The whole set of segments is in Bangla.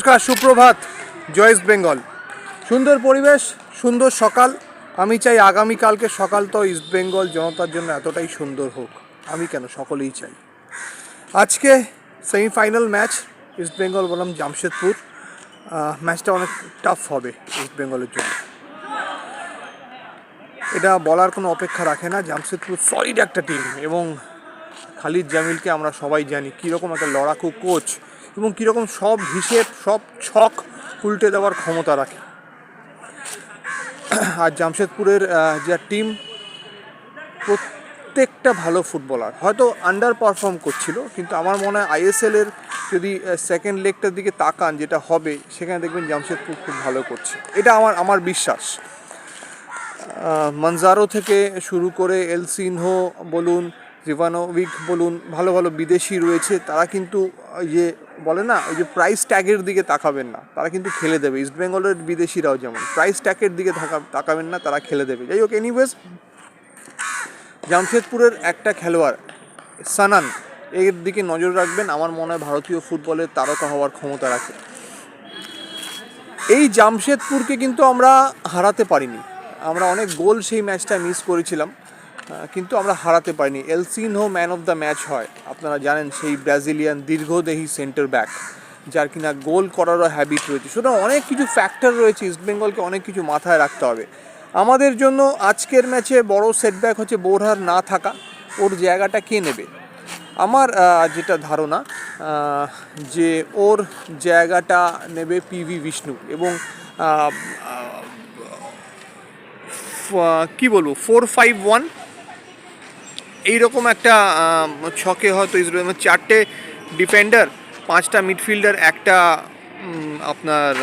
নমস্কার, সুপ্রভাত, জয় ইস্ট বেঙ্গল। সুন্দর পরিবেশ, সুন্দর সকাল। আমি চাই আগামীকালকে সকাল তো ইস্ট বেঙ্গল জনতার জন্য এতটাই সুন্দর হোক। আমি কেন সকলেই চাই। আজকে সেমিফাইনাল ম্যাচ ইস্ট বেঙ্গল বললাম জামশেদপুর। ম্যাচটা অনেক টাফ হবে ইস্ট বেঙ্গলের জন্য। এটা বলার কোনো অপেক্ষা রাখে না। জামশেদপুর সলিড একটা টিম এবং খালিদ জামিলকে আমরা সবাই জানি। কীরকম একটা লড়াকু কোচ এবং কীরকম সব হিসেব, সব ছক উল্টে দেওয়ার ক্ষমতা রাখে। আর জামশেদপুরের যা টিম, প্রত্যেকটা ভালো ফুটবলার। হয়তো আন্ডার পারফর্ম করছিল, কিন্তু আমার মনে হয় আইএসএল এর যদি সেকেন্ড লেগটার দিকে তাকান, যেটা হবে, সেখানে দেখবেন জামশেদপুর খুব ভালো করছে। এটা আমার আমার বিশ্বাস। মানজারো থেকে শুরু করে এল এলসিনহো বলুন রিভানোভিক বলুন, ভালো ভালো বিদেশি রয়েছে। তারা কিন্তু যে বলে না, ওই যে প্রাইস ট্যাগের দিকে তাকাবেন না, তারা কিন্তু খেলে দেবে। ইস্ট বেঙ্গলের বিদেশিরাও যেমন প্রাইস ট্যাগের দিকে তাকাবেন না, তারা খেলে দেবে। যাই হোক এনিওয়েজ জামশেদপুরের একটা খেলোয়াড়, সানান, এর দিকে নজর রাখবেন, আমার মনে হয় ভারতীয় ফুটবলের তারকা হওয়ার ক্ষমতা রাখে। এই জামশেদপুরকে কিন্তু আমরা হারাতে পারিনি। আমরা অনেক গোল সেই ম্যাচটা মিস করেছিলাম। কিন্তু আমরা হারাতে পারিনি। Elsinho man of the match হয়। আপনারা জানেন সেই ব্রাজিলিয়ান দীর্ঘদেহী সেন্টার ব্যাক যার কিনা গোল করারও হ্যাবিট রয়েছে। সুতরাং অনেক কিছু ফ্যাক্টর রয়েছে ইস্টবেঙ্গলকে অনেক কিছু মাথায় রাখতে হবে। আমাদের জন্য আজকের ম্যাচে বড় সেটব্যাক হচ্ছে বোরহার না থাকা। ওর জায়গাটা কে নেবে? আমার যেটা ধারণা যে ওর জায়গাটা নেবে পিভি বিষ্ণু এবং কি বলব ফোর ফাইভ ওয়ান এইরকম একটা ছকে হয়তো ইসরায়েল চারটে ডিফেন্ডার পাঁচটা মিডফিল্ডার একটা আপনার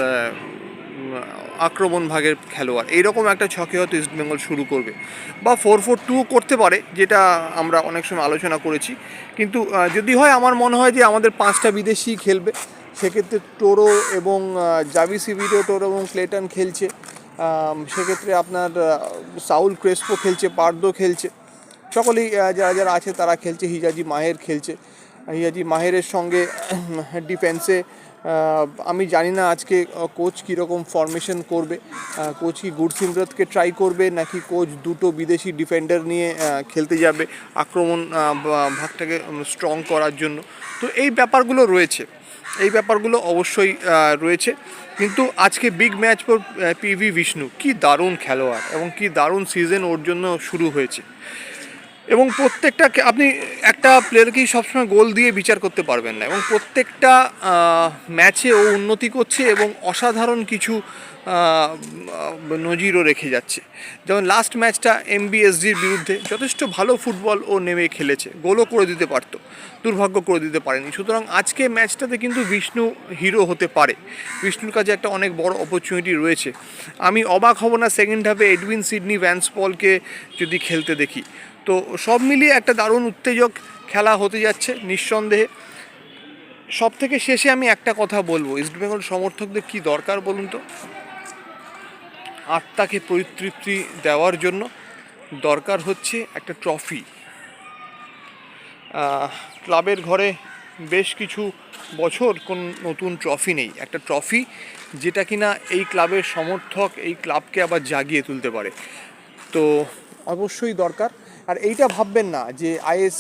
আক্রমণ ভাগের খেলোয়াড়। এইরকম একটা ছকে হয়তো ইস্টবেঙ্গল শুরু করবে। বা ফোর ফোর টু করতে পারে, যেটা আমরা অনেক সময় আলোচনা করেছি। কিন্তু যদি হয়, আমার মনে হয় যে আমাদের পাঁচটা বিদেশি খেলবে। সেক্ষেত্রে টোরো এবং জাভি সিভিডো টোরো এবং ক্লেটন খেলছে। সেক্ষেত্রে আপনার সাউল ক্রেসপো খেলছে, পার্দো খেলছে। সকলেই যারা যারা আছে তারা খেলছে, হিজাজি মাহের খেলছে। হিজাজি মাহেরের সঙ্গে ডিফেন্সে আমি জানি না আজকে কোচ কীরকম ফরমেশন করবে। কোচ কি গুরসিমরতকে ট্রাই করবে, নাকি কোচ দুটো বিদেশি ডিফেন্ডার নিয়ে খেলতে যাবে আক্রমণ ভাগটাকে স্ট্রং করার জন্য। তো এই ব্যাপারগুলো রয়েছে। এই ব্যাপারগুলো অবশ্যই রয়েছে। কিন্তু আজকে big match for PV Vishnu কি দারুণ খেলোয়াড় এবং কি দারুণ সিজন ওর জন্য শুরু হয়েছে। এবং প্রত্যেকটা আপনি একটা প্লেয়ারকেই সবসময় গোল দিয়ে বিচার করতে পারবেন না। এবং প্রত্যেকটা ম্যাচে ও উন্নতি করছে এবং অসাধারণ কিছু নজিরও রেখে যাচ্ছে। যেমন লাস্ট ম্যাচটা এমবিএসজির বিরুদ্ধে যথেষ্ট ভালো ফুটবল ও নেমে খেলেছে। গোলও করে দিতে পারতো, দুর্ভাগ্য করে দিতে পারেনি। সুতরাং আজকে ম্যাচটাতে কিন্তু বিষ্ণু হিরো হতে পারে। বিষ্ণুর কাছে একটা অনেক বড় অপরচুনিটি রয়েছে। আমি অবাক হব না সেকেন্ড হাফে এডউইন সিডনি ভ্যান্স পলকে যদি খেলতে দেখি। তো সব মিলিয়ে একটা দারুণ উত্তেজক খেলা হতে যাচ্ছে নিঃসন্দেহে। সব থেকে শেষে আমি একটা কথা বলব। ইস্টবেঙ্গল সমর্থকদের কি দরকার বলুন তো? আত্মাকে পরিতৃপ্তি দেওয়ার জন্য দরকার হচ্ছে একটা ট্রফি। ক্লাবের ঘরে বেশ কিছু বছর কোন নতুন ট্রফি নেই। একটা ট্রফি যেটা কিনা এই ক্লাবের সমর্থক, এই ক্লাবকে আবার জাগিয়ে তুলতে পারে। তো অবশ্যই দরকার। আর এইটা ভাববেন না যে আইএস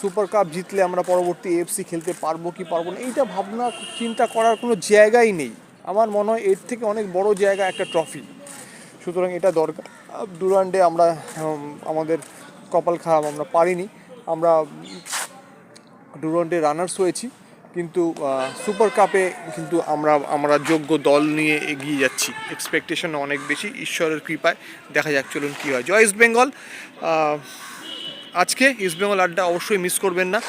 সুপার কাপ জিতলে আমরা পরবর্তী এফসি খেলতে পারব কি পারব না, এইটা ভাবনা, চিন্তা করার কোনো জায়গাই নেই। আমার মনে হয় এর থেকে অনেক বড় জায়গা একটা ট্রফি। সুতরাং এটা দরকার। ডুরান্ডে আমরা আমাদের কপাল খারাপ, আমরা পারিনি। আমরা ডুরান্ডে রানার্স হয়েছি, কিন্তু সুপার কাপে কিন্তু আমরা আমরা যোগ্য দল নিয়ে এগিয়ে যাচ্ছি। এক্সপেকটেশন অনেক বেশি, ঈশ্বরের কৃপায়। দেখা যাক চলুন কী হয়। জয় ইস্ট বেঙ্গল আজকে ইস্টবেঙ্গল আড্ডা অবশ্যই মিস করবেন না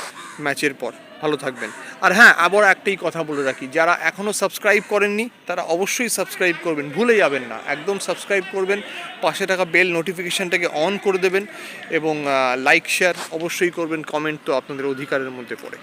ম্যাচের পর। ভালো থাকবেন। আর হ্যাঁ আবার একটাই কথা বলে রাখি, যারা এখনও সাবস্ক্রাইব করেননি, তারা অবশ্যই সাবস্ক্রাইব করবেন। ভুলে যাবেন না, একদম সাবস্ক্রাইব করবেন, পাশে থাকা বেল নোটিফিকেশানটাকে অন করে দেবেন এবং লাইক শেয়ার অবশ্যই করবেন কমেন্ট তো আপনাদের অধিকারের মধ্যে পড়ে।